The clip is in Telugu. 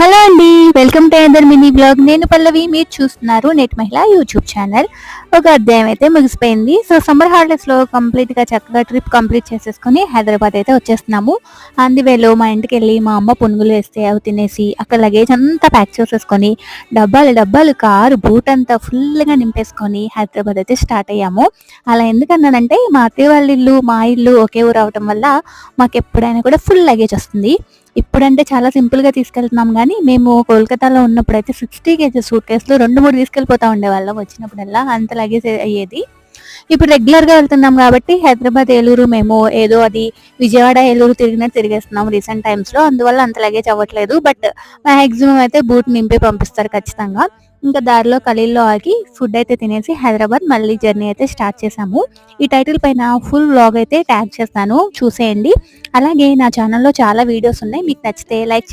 హలో అండి వెల్కమ్ టు అందర్ మినీ బ్లాగ్ నేను పల్లవి మీరు చూస్తున్నారు నెట్ మహిళ యూట్యూబ్ ఛానల్ ఒక అధ్యాయం అయితే ముగిసిపోయింది. సో సమ్మర్ హాలిడేస్లో కంప్లీట్గా చక్కగా ట్రిప్ కంప్లీట్ చేసేసుకుని హైదరాబాద్ అయితే వచ్చేస్తున్నాము. అందువేలో మా ఇంటికి వెళ్ళి మా అమ్మ పునుగులు వేస్తే అవి తినేసి అక్కడ లగేజ్ అంతా ప్యాక్ చేసేసుకొని డబ్బాలు డబ్బాలు కారు బూట్ అంతా ఫుల్గా నింపేసుకొని హైదరాబాద్ అయితే స్టార్ట్ అయ్యాము. అలా ఎందుకన్నానంటే మా అత్తయ్య వాళ్ళ ఇల్లు మా ఇల్లు ఒకే ఊరు అవటం వల్ల మాకు ఎప్పుడైనా కూడా ఫుల్ లగేజ్ వస్తుంది. ఇప్పుడంటే చాలా సింపుల్గా తీసుకెళ్తున్నాం కానీ మేము కోల్కతాలో ఉన్నప్పుడు అయితే సిక్స్టీ కేజెస్ సూట్ కేసులు రెండు మూడు తీసుకెళ్ళిపోతా ఉండేవాళ్ళం వచ్చినప్పుడల్లా అంత లగేజ్ అయ్యేది. ఇప్పుడు రెగ్యులర్గా వెళ్తున్నాం కాబట్టి హైదరాబాద్ ఏలూరు మేము ఏదో అది విజయవాడ ఏలూరు తిరిగినట్టు తిరిగేస్తున్నాం రీసెంట్ టైమ్స్లో అందువల్ల అంత లగేజ్ అవ్వట్లేదు. బట్ మాక్సిమం అయితే బూట్ నింపి పంపిస్తారు ఖచ్చితంగా. ఇంకా దారిలో కలీల్లో ఆగి ఫుడ్ అయితే తినేసి హైదరాబాద్ మళ్ళీ జర్నీ అయితే స్టార్ట్ చేసాము ఈ టైటిల్ పైన ఫుల్ వ్లాగ్ అయితే ట్యాగ్ చేస్తాను. చూసేయండి. అలాగే నా ఛానల్లో చాలా వీడియోస్ ఉన్నాయి. మీకు నచ్చితే లైక్